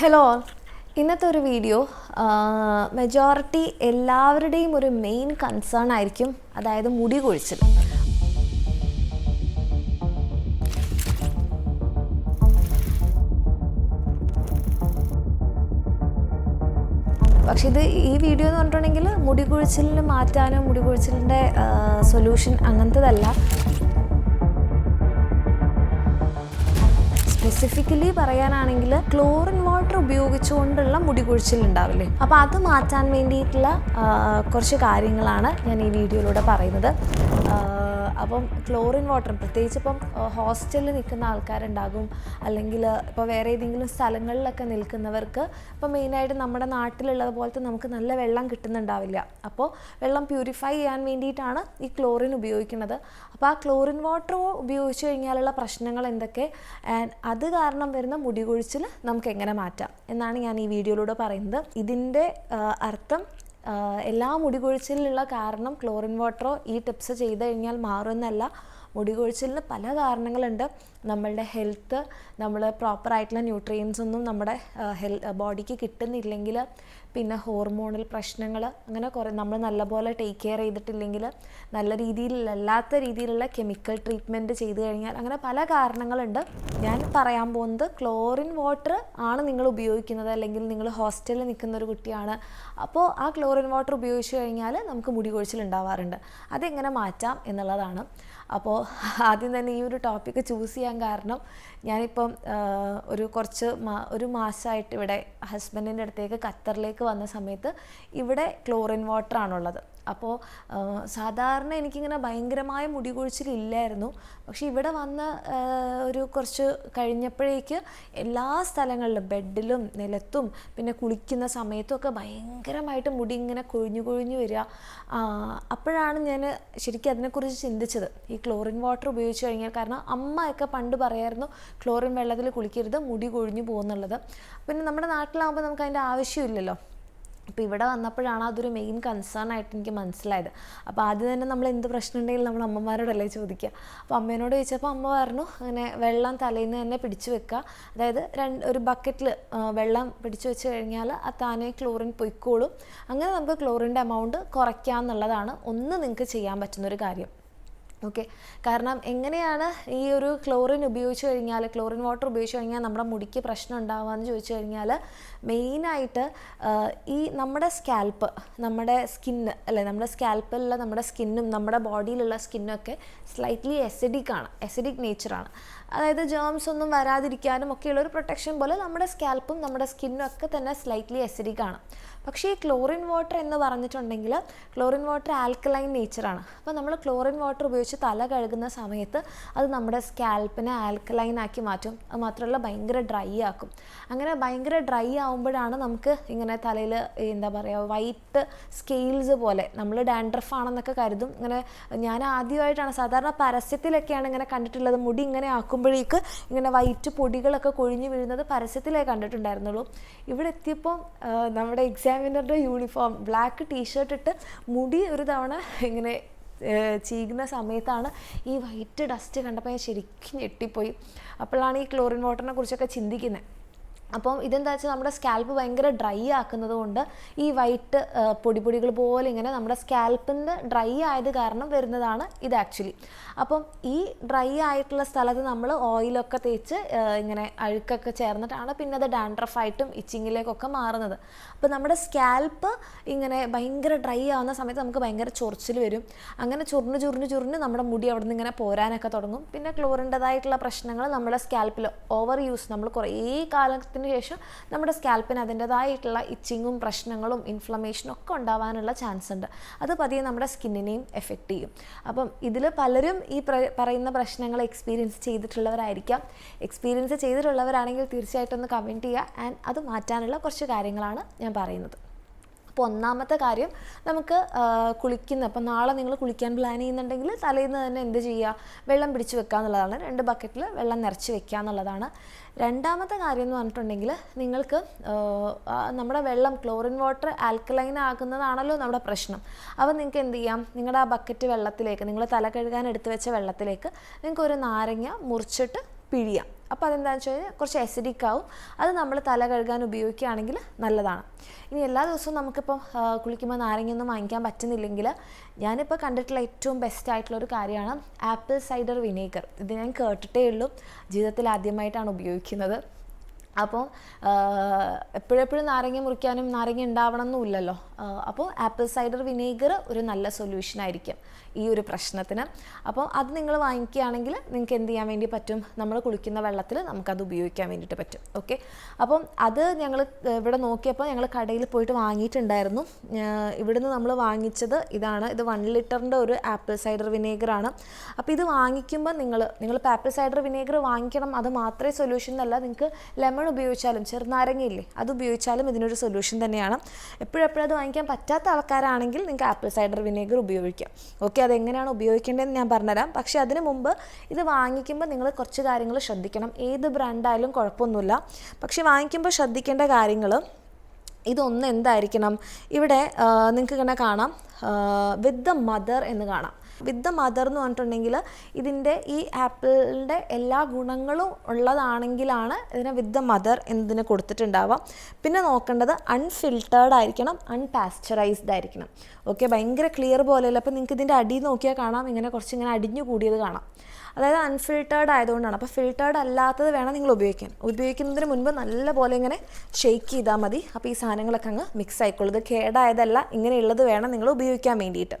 Hello all ഇന്നത്തെ ഒരു video majority എല്ലാവരുടെയും ഒരു മെയിൻ കൺസേൺ ആയിരിക്കും അതായത് മുടി കൊഴിച്ചിൽ. പക്ഷെ ഇത് ഈ വീഡിയോ എന്ന് പറഞ്ഞിട്ടുണ്ടെങ്കിൽ മുടി കൊഴിച്ചിലിന് മാറ്റാനോ മുടി കൊഴിച്ചിലിന്റെ സൊല്യൂഷൻ അങ്ങനത്തതല്ല. സ്പെസിഫിക്കലി പറയാനാണെങ്കിൽ ക്ലോറിൻ വാട്ടർ ഉപയോഗിച്ചുകൊണ്ടുള്ള മുടി കൊഴിച്ചിൽ ഉണ്ടാവില്ലേ? അപ്പോൾ അത് മാറ്റാൻ വേണ്ടിയിട്ടുള്ള കുറച്ച് കാര്യങ്ങളാണ് ഞാൻ ഈ വീഡിയോയിലൂടെ പറയുന്നത്. അപ്പം ക്ലോറിൻ വാട്ടർ പ്രത്യേകിച്ച് ഇപ്പം ഹോസ്റ്റലിൽ നിൽക്കുന്ന ആൾക്കാരുണ്ടാകും. അല്ലെങ്കിൽ ഇപ്പോൾ വേറെ ഏതെങ്കിലും സ്ഥലങ്ങളിലൊക്കെ നിൽക്കുന്നവർക്ക് ഇപ്പോൾ മെയിനായിട്ട് നമ്മുടെ നാട്ടിലുള്ളത് പോലത്തെ നമുക്ക് നല്ല വെള്ളം കിട്ടുന്നുണ്ടാവില്ല. അപ്പോൾ വെള്ളം പ്യൂരിഫൈ ചെയ്യാൻ വേണ്ടിയിട്ടാണ് ഈ ക്ലോറിൻ ഉപയോഗിക്കുന്നത്. അപ്പോൾ ആ ക്ലോറിൻ വാട്ടർ ഉപയോഗിച്ച് കഴിഞ്ഞാലുള്ള പ്രശ്നങ്ങൾ എന്തൊക്കെ? ആൻഡ് അത് കാരണം വരുന്ന മുടി കൊഴിച്ചിൽ നമുക്ക് എങ്ങനെ മാറ്റാം? എന്നാണ് ഞാൻ ഈ വീഡിയോയിലൂടെ പറയുന്നത്. ഇതിന്റെ അർത്ഥം എല്ലാ മുടി കൊഴിച്ചിലുള്ള കാരണം ക്ലോറിൻ വാട്ടറോ ഈ ടിപ്സ് ചെയ്ത് കഴിഞ്ഞാൽ മാറുമെന്നല്ല. മുടി കൊഴിച്ചിലിന് പല കാരണങ്ങളുണ്ട്. നമ്മളുടെ ഹെൽത്ത് നമ്മൾ പ്രോപ്പറായിട്ടുള്ള ന്യൂട്രിയൻസ് ഒന്നും നമ്മുടെ ഹെൽ ബോഡിക്ക് കിട്ടുന്നില്ലെങ്കിൽ പിന്നെ ഹോർമോണൽ പ്രശ്നങ്ങൾ അങ്ങനെ കുറേ നമ്മൾ നല്ലപോലെ ടേക്ക് കെയർ ചെയ്തിട്ടില്ലെങ്കിൽ നല്ല രീതിയിലല്ലാത്ത രീതിയിലുള്ള കെമിക്കൽ ട്രീറ്റ്മെന്റ് ചെയ്തു കഴിഞ്ഞാൽ അങ്ങനെ പല കാരണങ്ങളുണ്ട്. ഞാൻ പറയാൻ പോകുന്നത് ക്ലോറിൻ വാട്ടർ ആണ് നിങ്ങൾ ഉപയോഗിക്കുന്നത് അല്ലെങ്കിൽ നിങ്ങൾ ഹോസ്റ്റലിൽ നിൽക്കുന്ന ഒരു കുട്ടിയാണ്. അപ്പോൾ ആ ക്ലോറിൻ വാട്ടർ ഉപയോഗിച്ച് കഴിഞ്ഞാൽ നമുക്ക് മുടി കൊഴിച്ചിൽ ഉണ്ടാവാറുണ്ട്. അതെങ്ങനെ മാറ്റാം എന്നുള്ളതാണ്. അപ്പോൾ ആദ്യം തന്നെ ഈ ഒരു ടോപ്പിക്ക് ചൂസ് ചെയ്യാൻ കാരണം ഞാനിപ്പം ഒരു കുറച്ച് മാ ഒരു മാസമായിട്ട് ഇവിടെ ഹസ്ബൻഡിന്റെ അടുത്തേക്ക് ഖത്തറിലേക്ക് വന്ന സമയത്ത് ഇവിടെ ക്ലോറിൻ വാട്ടർ ആണുള്ളത്. അപ്പോൾ സാധാരണ എനിക്കിങ്ങനെ ഭയങ്കരമായ മുടി കൊഴിച്ചിലില്ലായിരുന്നു പക്ഷേ ഇവിടെ വന്ന് ഒരു കുറച്ച് കഴിഞ്ഞപ്പോഴേക്ക് എല്ലാ സ്ഥലങ്ങളിലും ബെഡിലും നിലത്തും പിന്നെ കുളിക്കുന്ന സമയത്തും ഒക്കെ ഭയങ്കരമായിട്ട് മുടി ഇങ്ങനെ കൊഴിഞ്ഞു കൊഴിഞ്ഞു വരിക. അപ്പോഴാണ് ഞാൻ ശരിക്കും അതിനെക്കുറിച്ച് ചിന്തിച്ചത്. ഈ ക്ലോറിൻ വാട്ടർ ഉപയോഗിച്ച് കഴിഞ്ഞാൽ കാരണം അമ്മയൊക്കെ പണ്ട് പറയായിരുന്നു ക്ലോറിൻ വെള്ളത്തിൽ കുളിക്കരുത് മുടി കൊഴിഞ്ഞു പോകുന്നുള്ളത്. പിന്നെ നമ്മുടെ നാട്ടിലാകുമ്പോൾ നമുക്ക് അതിന്റെ ആവശ്യമില്ലല്ലോ. അപ്പോൾ ഇവിടെ വന്നപ്പോഴാണ് അതൊരു മെയിൻ കൺസേൺ ആയിട്ട് എനിക്ക് മനസ്സിലായത്. അപ്പോൾ ആദ്യം തന്നെ നമ്മൾ എന്ത് പ്രശ്നം ഉണ്ടെങ്കിലും നമ്മൾ അമ്മമാരോടല്ലേ ചോദിക്കുക. അപ്പോൾ അമ്മേനോട് ചോദിച്ചപ്പോൾ അമ്മ പറഞ്ഞു അങ്ങനെ വെള്ളം തലേന്ന് തന്നെ പിടിച്ചു വെക്കുക. അതായത് രണ്ട് ഒരു ബക്കറ്റിൽ വെള്ളം പിടിച്ചു വെച്ച് കഴിഞ്ഞാൽ ആ താനേ ക്ലോറിൻ പൊയ്ക്കോളും. അങ്ങനെ നമുക്ക് ക്ലോറിന്റെ എമൗണ്ട് കുറയ്ക്കാമെന്നുള്ളതാണ് ഒന്ന് നിങ്ങൾക്ക് ചെയ്യാൻ പറ്റുന്നൊരു കാര്യം. ഓക്കെ കാരണം എങ്ങനെയാണ് ഈ ഒരു ക്ലോറിൻ ഉപയോഗിച്ച് കഴിഞ്ഞാൽ ക്ലോറിൻ വാട്ടർ ഉപയോഗിച്ച് കഴിഞ്ഞാൽ നമ്മുടെ മുടിക്ക് പ്രശ്നം ഉണ്ടാവുകയെന്ന് ചോദിച്ചു കഴിഞ്ഞാൽ മെയിനായിട്ട് ഈ നമ്മുടെ സ്കാൽപ്പ് നമ്മുടെ സ്കിന്ന് അല്ലെ നമ്മുടെ സ്കാൽപ്പിലുള്ള നമ്മുടെ സ്കിന്നും നമ്മുടെ ബോഡിയിലുള്ള സ്കിന്നൊക്കെ സ്ലൈറ്റ്ലി എസിഡിക് ആണ് എസിഡിക് നേച്ചറാണ് അതായത് ജേംസ് ഒന്നും വരാതിരിക്കാനും ഒക്കെയുള്ള ഒരു പ്രൊട്ടക്ഷൻ പോലെ നമ്മുടെ സ്കാൽപ്പും നമ്മുടെ സ്കിന്നും ഒക്കെ തന്നെ സ്ലൈറ്റ്ലി എസിഡിക് ആണ്. പക്ഷേ ഈ ക്ലോറിൻ വാട്ടർ എന്ന് പറഞ്ഞിട്ടുണ്ടെങ്കിൽ ക്ലോറിൻ വാട്ടർ ആൽക്കലൈൻ നേച്ചറാണ്. അപ്പോൾ നമ്മൾ ക്ലോറിൻ വാട്ടർ ഉപയോഗിച്ച് തല കഴുകുന്ന സമയത്ത് അത് നമ്മുടെ സ്കാൽപ്പിനെ ആൽക്കലൈൻ ആക്കി മാറ്റും. അത് മാത്രമല്ല ഭയങ്കര ഡ്രൈ ആക്കും. അങ്ങനെ ഭയങ്കര ഡ്രൈ ആകുമ്പോഴാണ് നമുക്ക് ഇങ്ങനെ തലയിൽ എന്താ പറയുക വൈറ്റ് സ്കെയിൽസ് പോലെ നമ്മൾ ഡാൻഡ്രഫ് ആണെന്നൊക്കെ കരുതും. ഇങ്ങനെ ഞാൻ ആദ്യമായിട്ടാണ് സാധാരണ പരസ്യത്തിലൊക്കെയാണ് ഇങ്ങനെ കണ്ടിട്ടുള്ളത്. മുടി ഇങ്ങനെ ആക്കുമ്പോഴേക്ക് ഇങ്ങനെ വൈറ്റ് പൊടികളൊക്കെ കൊഴിഞ്ഞു വീഴുന്നത് പരസ്യത്തിലേ കണ്ടിട്ടുണ്ടായിരുന്നുള്ളൂ. ഇവിടെ എത്തിയപ്പോൾ നമ്മുടെ നമ്മുടെ എക്സാമിനറുടെ യൂണിഫോം ബ്ലാക്ക് ടീഷർട്ട് ഇട്ട് മുടി ഒരു തവണ ഇങ്ങനെ ചീകുന്ന സമയത്താണ് ഈ വൈറ്റ് ഡസ്റ്റ് കണ്ടപ്പോൾ ഞാൻ ശരിക്കും ഞെട്ടിപ്പോയി. അപ്പോഴാണ് ഈ ക്ലോറിൻ വാട്ടറിനെ കുറിച്ചൊക്കെ ചിന്തിക്കുന്നത് അപ്പം ഇതെന്താ വെച്ചാൽ നമ്മുടെ സ്കാൽപ്പ് ഭയങ്കര ഡ്രൈ ആക്കുന്നത് കൊണ്ട് ഈ വൈറ്റ് പൊടിപൊടികൾ പോലെ ഇങ്ങനെ നമ്മുടെ സ്കാൽപ്പിന്റെ ഡ്രൈ ആയത് കാരണം വരുന്നതാണ് ഇത് ആക്ച്വലി അപ്പം ഈ ഡ്രൈ ആയിട്ടുള്ള സ്ഥലത്ത് നമ്മൾ ഓയിലൊക്കെ തേച്ച് ഇങ്ങനെ അഴുക്കൊക്കെ ചേർന്നിട്ടാണ് പിന്നെ അത് ഡാൻഡ്രഫായിട്ടും ഇച്ചിങ്ങിലേക്കൊക്കെ മാറുന്നത്. അപ്പം നമ്മുടെ സ്കാൽപ്പ് ഇങ്ങനെ ഭയങ്കര ഡ്രൈ ആവുന്ന സമയത്ത് നമുക്ക് ഭയങ്കര ചൊറിച്ചിൽ വരും. അങ്ങനെ ചൊറിഞ്ഞ് ചൊറിഞ്ഞ് ചൊറിഞ്ഞ് നമ്മുടെ മുടി അവിടെ നിന്ന് ഇങ്ങനെ പോരാനൊക്കെ തുടങ്ങും. പിന്നെ ക്ലോറിന്റെതായിട്ടുള്ള പ്രശ്നങ്ങൾ നമ്മുടെ സ്കാൽപ്പിൽ ഓവർ യൂസ് നമ്മൾ കുറേ കാലത്തിന് ശേഷം നമ്മുടെ സ്കാൽപ്പിന് അതിന്റെതായിട്ടുള്ള ഇച്ചിങ്ങും പ്രശ്നങ്ങളും ഇൻഫ്ലമേഷനും ഒക്കെ ഉണ്ടാവാനുള്ള ചാൻസ് ഉണ്ട്. അത് പതിയെ നമ്മുടെ സ്കിന്നിനെയും എഫക്റ്റ് ചെയ്യും. അപ്പം ഇതിൽ പലരും ഈ പറയുന്ന പ്രശ്നങ്ങൾ എക്സ്പീരിയൻസ് ചെയ്തിട്ടുള്ളവരായിരിക്കാം. എക്സ്പീരിയൻസ് ചെയ്തിട്ടുള്ളവരാണെങ്കിൽ തീർച്ചയായിട്ടും ഒന്ന് കമന്റ് ചെയ്യുക ആൻഡ് അത് മാറ്റാനുള്ള കുറച്ച് കാര്യങ്ങളാണ് ഞാൻ പറയുന്നത്. അപ്പോൾ ഒന്നാമത്തെ കാര്യം നമുക്ക് കുളിക്കുന്ന അപ്പോൾ നാളെ നിങ്ങൾ കുളിക്കാൻ പ്ലാൻ ചെയ്യുന്നുണ്ടെങ്കിൽ തലേന്ന് തന്നെ എന്ത് ചെയ്യുക വെള്ളം പിടിച്ച് വെക്കുക എന്നുള്ളതാണ്. രണ്ട് ബക്കറ്റിൽ വെള്ളം നിറച്ച് വെക്കുക എന്നുള്ളതാണ്. രണ്ടാമത്തെ കാര്യം എന്ന് പറഞ്ഞിട്ടുണ്ടെങ്കിൽ നിങ്ങൾക്ക് നമ്മുടെ വെള്ളം ക്ലോറിൻ വാട്ടർ ആൽക്കലൈൻ ആകുന്നതാണല്ലോ നമ്മുടെ പ്രശ്നം. അപ്പോൾ നിങ്ങൾക്ക് എന്ത് ചെയ്യാം? നിങ്ങളുടെ ആ ബക്കറ്റ് വെള്ളത്തിലേക്ക് നിങ്ങൾ തല കഴുകാൻ എടുത്തു വെച്ച വെള്ളത്തിലേക്ക് നിങ്ങൾക്ക് ഒരു നാരങ്ങ മുറിച്ചിട്ട് പിഴിയാം. അപ്പോൾ അതെന്താണെന്ന് വെച്ച് കഴിഞ്ഞാൽ കുറച്ച് എസിഡിക് ആവും. അത് നമ്മൾ തല കഴുകാൻ ഉപയോഗിക്കുകയാണെങ്കിൽ നല്ലതാണ്. ഇനി എല്ലാ ദിവസവും നമുക്കിപ്പോൾ ആ, കുളിക്കുമ്പോൾ നാരങ്ങയൊന്നും വാങ്ങിക്കാൻ പറ്റുന്നില്ലെങ്കിൽ ഞാനിപ്പോൾ കണ്ടിട്ടുള്ള ഏറ്റവും ബെസ്റ്റ് ആയിട്ടുള്ള ഒരു കാര്യമാണ് ആപ്പിൾ സൈഡർ വിനേഗർ ഇത് ഞാൻ കേട്ടിട്ടേ ഉള്ളൂ. ജീവിതത്തിൽ ആദ്യമായിട്ടാണ് ഉപയോഗിക്കുന്നത്. അപ്പോൾ എപ്പോഴെപ്പോഴും നാരങ്ങ മുറിക്കാനും നാരങ്ങ ഉണ്ടാവണം എന്നുമില്ലല്ലോ അപ്പോൾ ആപ്പിൾ സൈഡർ വിനേഗർ ഒരു നല്ല സൊല്യൂഷൻ ആയിരിക്കും ഈ ഒരു പ്രശ്നത്തിന്. അപ്പോൾ അത് നിങ്ങൾ വാങ്ങിക്കുകയാണെങ്കിൽ നിങ്ങൾക്ക് എന്ത് ചെയ്യാൻ വേണ്ടി പറ്റും? നമ്മൾ കുളിക്കുന്ന വെള്ളത്തിൽ നമുക്കത് ഉപയോഗിക്കാൻ വേണ്ടിയിട്ട് പറ്റും. ഓക്കെ? അപ്പം അത് ഞങ്ങൾ ഇവിടെ നോക്കിയപ്പോൾ ഞങ്ങൾ കടയിൽ പോയിട്ട് വാങ്ങിയിട്ടുണ്ടായിരുന്നു. ഇവിടുന്ന് നമ്മൾ വാങ്ങിച്ചത് ഇതാണ്. ഇത് വൺ ലിറ്ററിന്റെ ഒരു ആപ്പിൾ സൈഡർ വിനേഗറാണ് അപ്പോൾ ഇത് വാങ്ങിക്കുമ്പോൾ നിങ്ങൾ നിങ്ങളിപ്പോൾ ആപ്പിൾ സൈഡർ വിനേഗർ വാങ്ങിക്കണം അത് മാത്രമേ സൊല്യൂഷൻ എന്നല്ല. നിങ്ങൾക്ക് ലെമൺ ഉപയോഗിച്ചാലും ചെറുനാരങ്ങയില്ലേ അത് ഉപയോഗിച്ചാലും ഇതിനൊരു സൊല്യൂഷൻ തന്നെയാണ്. എപ്പോഴെപ്പോഴും അത് വാങ്ങിക്കാൻ പറ്റാത്ത ആൾക്കാരാണെങ്കിൽ നിങ്ങൾക്ക് ആപ്പിൾ സൈഡർ വിനേഗർ ഉപയോഗിക്കാം. ഓക്കെ അതെങ്ങനെയാണ് ഉപയോഗിക്കേണ്ടതെന്ന് ഞാൻ പറഞ്ഞുതരാം. പക്ഷേ അതിന് മുമ്പ് ഇത് വാങ്ങിക്കുമ്പോൾ നിങ്ങൾ കുറച്ച് കാര്യങ്ങൾ ശ്രദ്ധിക്കണം. ഏത് ബ്രാൻഡായാലും കുഴപ്പമൊന്നുമില്ല. പക്ഷേ വാങ്ങിക്കുമ്പോൾ ശ്രദ്ധിക്കേണ്ട കാര്യങ്ങൾ ഇതൊന്ന് എന്തായിരിക്കണം? ഇവിടെ നിങ്ങൾക്ക് ഇങ്ങനെ കാണാം. വിത്ത് ദ മദർ എന്ന് കാണാം. വിത്ത് ദ മദർ എന്ന് പറഞ്ഞിട്ടുണ്ടെങ്കിൽ ഇതിന്റെ ഈ ആപ്പിളിന്റെ എല്ലാ ഗുണങ്ങളും ഉള്ളതാണെങ്കിലാണ് ഇതിനെ വിത്ത് ദ മദർ എന്നതിന് കൊടുത്തിട്ടുണ്ടാവുക. പിന്നെ നോക്കേണ്ടത് അൺഫിൽട്ടേർഡ് ആയിരിക്കണം അൺപാസ്ചറൈസ്ഡ് ആയിരിക്കണം. ഓക്കെ ഭയങ്കര ക്ലിയർ പോലെയല്ല. അപ്പോൾ നിങ്ങൾക്ക് ഇതിന്റെ അടി നോക്കിയാൽ കാണാം ഇങ്ങനെ കുറച്ച് ഇങ്ങനെ അടിഞ്ഞു കൂടിയത് കാണാം. അതായത് അൺഫിൽട്ടേർഡ് ആയതുകൊണ്ടാണ്. അപ്പോൾ ഫിൽട്ടേർഡ് അല്ലാത്തത് വേണം നിങ്ങൾ ഉപയോഗിക്കാൻ. ഉപയോഗിക്കുന്നതിന് മുൻപ് നല്ലപോലെ ഇങ്ങനെ ഷെയ്ക്ക് ചെയ്താൽ മതി. അപ്പോൾ ഈ സാധനങ്ങളൊക്കെ അങ്ങ് മിക്സ് ആയിക്കോളും. ഇത് കേടായതല്ല ഇങ്ങനെയുള്ളത് വേണം നിങ്ങൾ ഉപയോഗിക്കാൻ വേണ്ടിയിട്ട്.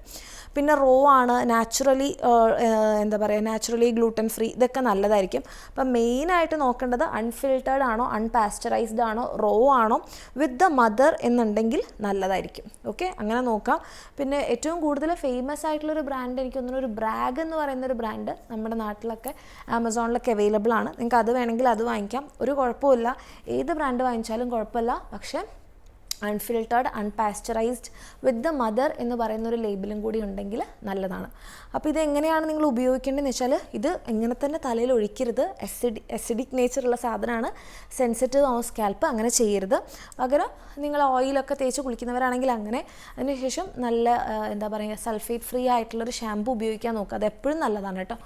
പിന്നെ റോ ആണ് നാച്ചുറലി എന്താ പറയുക നാച്ചുറലി ഗ്ലൂട്ടൻ ഫ്രീ ഇതൊക്കെ നല്ലതായിരിക്കും. അപ്പം മെയിനായിട്ട് നോക്കേണ്ടത് അൺഫിൽട്ടേഡ് ആണോ അൺപാസ്ചറൈസ്ഡ് ആണോ റോ ആണോ വിത്ത് ദ മദർ എന്നുണ്ടെങ്കിൽ നല്ലതായിരിക്കും. ഓക്കെ അങ്ങനെ നോക്കാം. പിന്നെ ഏറ്റവും കൂടുതൽ ഫേമസ് ആയിട്ടുള്ളൊരു ബ്രാൻഡ് എനിക്ക് തോന്നുന്നു ഒരു ബ്രാഗ് എന്ന് പറയുന്ന ഒരു ബ്രാൻഡ് നമ്മുടെ നാട്ടിലൊക്കെ ആമസോണിലൊക്കെ അവൈലബിൾ ആണ്. നിങ്ങൾക്ക് അത് വേണമെങ്കിൽ അത് വാങ്ങിക്കാം. ഒരു കുഴപ്പമില്ല ഏത് ബ്രാൻഡ് വാങ്ങിച്ചാലും കുഴപ്പമില്ല. പക്ഷേ അൺഫിൽട്ടേർഡ് അൺപാസ്ചറൈസ്ഡ് വിത്ത് ദ മദർ എന്ന് പറയുന്ന ഒരു ലേബിളും കൂടി ഉണ്ടെങ്കിൽ നല്ലതാണ്. അപ്പോൾ ഇത് എങ്ങനെയാണ് നിങ്ങൾ ഉപയോഗിക്കേണ്ടതെന്ന് വെച്ചാൽ ഇത് ഇങ്ങനെ തന്നെ തലയിൽ ഒഴിക്കരുത്. എസിഡി എസിഡിക് നേച്ചറുള്ള സാധനമാണ്. സെൻസിറ്റീവ് ആവും സ്കാൽപ്പ് അങ്ങനെ ചെയ്യരുത്. പകരം നിങ്ങൾ ഓയിലൊക്കെ തേച്ച് കുളിക്കുന്നവരാണെങ്കിൽ അങ്ങനെ. അതിനുശേഷം നല്ല എന്താ പറയുക സൾഫേറ്റ് ഫ്രീ ആയിട്ടുള്ളൊരു ഷാമ്പു ഉപയോഗിക്കാൻ നോക്കുക. അത് എപ്പോഴും നല്ലതാണ് കേട്ടോ.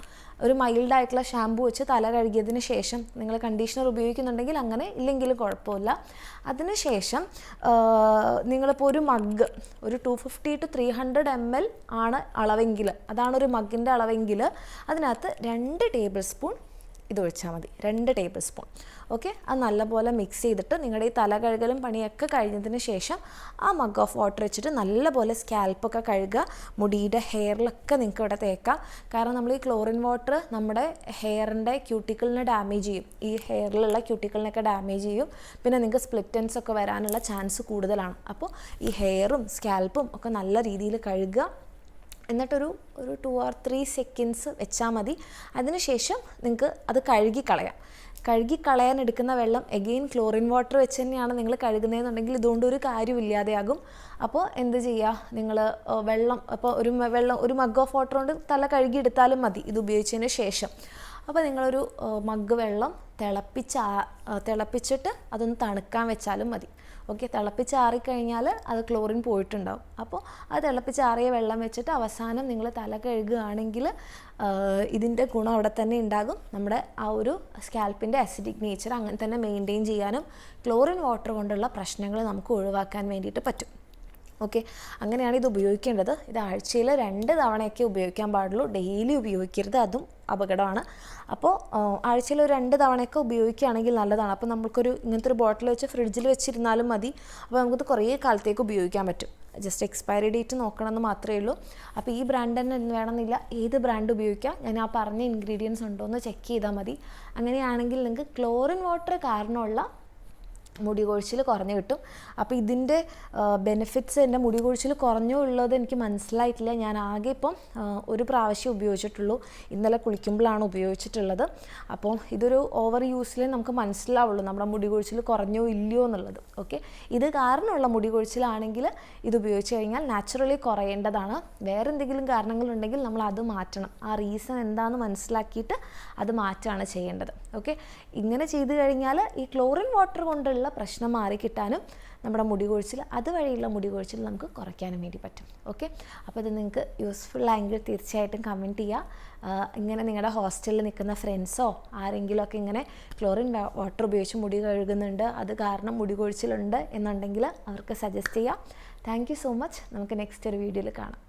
ഒരു മൈൽഡ് ആയിട്ടുള്ള ഷാമ്പു വെച്ച് തല കഴുകിയതിന് ശേഷം നിങ്ങൾ കണ്ടീഷണർ ഉപയോഗിക്കുന്നുണ്ടെങ്കിൽ അങ്ങനെ ഇല്ലെങ്കിൽ കുഴപ്പമില്ല. അതിനുശേഷം നിങ്ങളിപ്പോൾ ഒരു മഗ് ഒരു two fifty two three hundred M L ആണ് അളവെങ്കിൽ അതാണ് ഒരു മഗിന്റെ അളവെങ്കിൽ അതിനകത്ത് രണ്ട് ടേബിൾ സ്പൂൺ ഇത് ഒഴിച്ചാൽ മതി. രണ്ട് ടേബിൾ സ്പൂൺ ഓക്കെ അത് നല്ലപോലെ മിക്സ് ചെയ്തിട്ട് നിങ്ങളുടെ ഈ തല കഴുകലും പണിയൊക്കെ കഴിഞ്ഞതിന് ശേഷം ആ മഗ് ഓഫ് വാട്ടർ വെച്ചിട്ട് നല്ലപോലെ സ്കാൽപ്പൊക്കെ കഴുകുക മുടിയുടെ ഹെയറിലൊക്കെ നിങ്ങൾക്ക് ഇവിടെ തേക്കാം. കാരണം നമ്മൾ ഈ ക്ലോറിൻ വാട്ടർ നമ്മുടെ ഹെയറിന്റെ ക്യൂട്ടിക്കിളിനെ ഡാമേജ് ചെയ്യും. ഈ ഹെയറിലുള്ള ക്യൂട്ടിക്കിളിനൊക്കെ ഡാമേജ് ചെയ്യും. പിന്നെ നിങ്ങൾക്ക് സ്പ്ലിറ്റൻസ് ഒക്കെ വരാനുള്ള ചാൻസ് കൂടുതലാണ്. അപ്പോൾ ഈ ഹെയറും സ്കാൽപ്പും ഒക്കെ നല്ല രീതിയിൽ കഴുകുക. എന്നിട്ടൊരു ഒരു ടു ഓർ ത്രീ സെക്കൻഡ്സ് വെച്ചാൽ മതി. അതിനുശേഷം നിങ്ങൾക്ക് അത് കഴുകി കളയാം. കഴുകി കളയാൻ എടുക്കുന്ന വെള്ളം എഗെയിൻ ക്ലോറിൻ വാട്ടർ വെച്ച് തന്നെയാണ് നിങ്ങൾ കഴുകുന്നതെന്നുണ്ടെങ്കിൽ ഇതുകൊണ്ട് ഒരു കാര്യമില്ലാതെയാകും അപ്പോൾ എന്ത് ചെയ്യുക നിങ്ങൾ വെള്ളം അപ്പോൾ ഒരു വെള്ളം ഒരു മഗ് ഓഫ് വാട്ടർ കൊണ്ട് തല കഴുകി എടുത്താലും മതി ഇത് ഉപയോഗിച്ചതിന് ശേഷം. അപ്പോൾ നിങ്ങളൊരു മഗ് വെള്ളം തിളപ്പിച്ച് തിളപ്പിച്ചിട്ട് അതൊന്ന് തണുക്കാൻ വെച്ചാലും മതി. ഓക്കെ തിളപ്പിച്ചാറിക്കഴിഞ്ഞാൽ അത് ക്ലോറിൻ പോയിട്ടുണ്ടാവും. അപ്പോൾ അത് തിളപ്പിച്ചാറിയ വെള്ളം വെച്ചിട്ട് അവസാനം നിങ്ങൾ തല കഴുകുകയാണെങ്കിൽ ഇതിന്റെ ഗുണം അവിടെ തന്നെ ഉണ്ടാകും. നമ്മുടെ ആ ഒരു സ്കാൽപ്പിന്റെ അസിഡിക് നേച്ചർ അങ്ങനെ തന്നെ മെയിന്റെയിൻ ചെയ്യാനും ക്ലോറിൻ വാട്ടർ കൊണ്ടുള്ള പ്രശ്നങ്ങൾ നമുക്ക് ഒഴിവാക്കാൻ വേണ്ടിയിട്ട് പറ്റും. ഓക്കെ. അങ്ങനെയാണ് ഇത് ഉപയോഗിക്കേണ്ടത്. ഇത് ആഴ്ചയിൽ രണ്ട് തവണയൊക്കെ ഉപയോഗിക്കാൻ പാടുള്ളൂ. ഡെയിലി ഉപയോഗിക്കരുത്. അതും അപകടമാണ്. അപ്പോൾ ആഴ്ചയിൽ ഒരു രണ്ട് തവണയൊക്കെ ഉപയോഗിക്കുകയാണെങ്കിൽ നല്ലതാണ്. അപ്പോൾ നമുക്കൊരു ഇങ്ങനത്തെ ഒരു ബോട്ടിൽ വെച്ച് ഫ്രിഡ്ജിൽ വെച്ചിരുന്നാലും മതി. അപ്പോൾ നമുക്കിത് കുറേ കാലത്തേക്ക് ഉപയോഗിക്കാൻ പറ്റും. ജസ്റ്റ് എക്സ്പയറി ഡേറ്റ് നോക്കണമെന്ന് മാത്രമേ ഉള്ളൂ. അപ്പോൾ ഈ ബ്രാൻഡ് തന്നെ വേണമെന്നില്ല. ഏത് ബ്രാൻഡ് ഉപയോഗിക്കാം? ഞാൻ ആ പറഞ്ഞ ഇൻഗ്രീഡിയൻസ് ഉണ്ടോ എന്ന് ചെക്ക് ചെയ്താൽ മതി. അങ്ങനെയാണെങ്കിൽ നിങ്ങൾക്ക് ക്ലോറിൻ വാട്ടർ കാരണമുള്ള മുടി കൊഴിച്ചിൽ കുറഞ്ഞു കിട്ടും. അപ്പോൾ ഇതിന്റെ ബെനിഫിറ്റ്സ് എന്റെ മുടി കൊഴിച്ചിൽ കുറഞ്ഞു ഉള്ളത് എനിക്ക് മനസ്സിലായിട്ടില്ല. ഞാൻ ആകെ ഇപ്പം ഒരു പ്രാവശ്യം ഉപയോഗിച്ചിട്ടുള്ളൂ. ഇന്നലെ കുളിക്കുമ്പോഴാണ് ഉപയോഗിച്ചിട്ടുള്ളത്. അപ്പോൾ ഇതൊരു ഓവർ യൂസിലേ നമുക്ക് മനസ്സിലാവുള്ളൂ. നമ്മുടെ മുടി കൊഴിച്ചിൽ കുറഞ്ഞോ ഇല്ലയോ എന്നുള്ളത്. ഓക്കെ ഇത് കാരണമുള്ള മുടി കൊഴിച്ചിലാണെങ്കിൽ ഇത് ഉപയോഗിച്ച് കഴിഞ്ഞാൽ നാച്ചുറലി കുറയേണ്ടതാണ്. വേറെ എന്തെങ്കിലും കാരണങ്ങളുണ്ടെങ്കിൽ നമ്മൾ അത് മാറ്റണം. ആ റീസൺ എന്താണെന്ന് മനസ്സിലാക്കിയിട്ട് അത് മാറ്റുകയാണ് ചെയ്യേണ്ടത്. ഓക്കെ ഇങ്ങനെ ചെയ്തു കഴിഞ്ഞാൽ ഈ ക്ലോറിൻ വാട്ടർ കൊണ്ടുള്ള കൊണ്ടുള്ള പ്രശ്നം മാറി കിട്ടാനും നമ്മുടെ മുടി കൊഴിച്ചിൽ അതുവഴിയുള്ള മുടി കൊഴിച്ചിൽ നമുക്ക് കുറയ്ക്കാനും വേണ്ടി പറ്റും. ഓക്കെ അപ്പോൾ ഇത് നിങ്ങൾക്ക് യൂസ്ഫുൾ ആയെങ്കിൽ തീർച്ചയായിട്ടും കമന്റ് ചെയ്യുക ഇങ്ങനെ നിങ്ങളുടെ ഹോസ്റ്റലിൽ നിൽക്കുന്ന ഫ്രണ്ട്സോ ആരെങ്കിലും ഒക്കെ ഇങ്ങനെ ക്ലോറിൻ വാട്ടർ ഉപയോഗിച്ച് മുടി കഴുകുന്നുണ്ട് അത് കാരണം മുടി കൊഴിച്ചിലുണ്ട് എന്നുണ്ടെങ്കിൽ അവർക്ക് സജസ്റ്റ് ചെയ്യാം. താങ്ക് സോ മച്ച് നമുക്ക് നെക്സ്റ്റ് ഒരു വീഡിയോയിൽ കാണാം.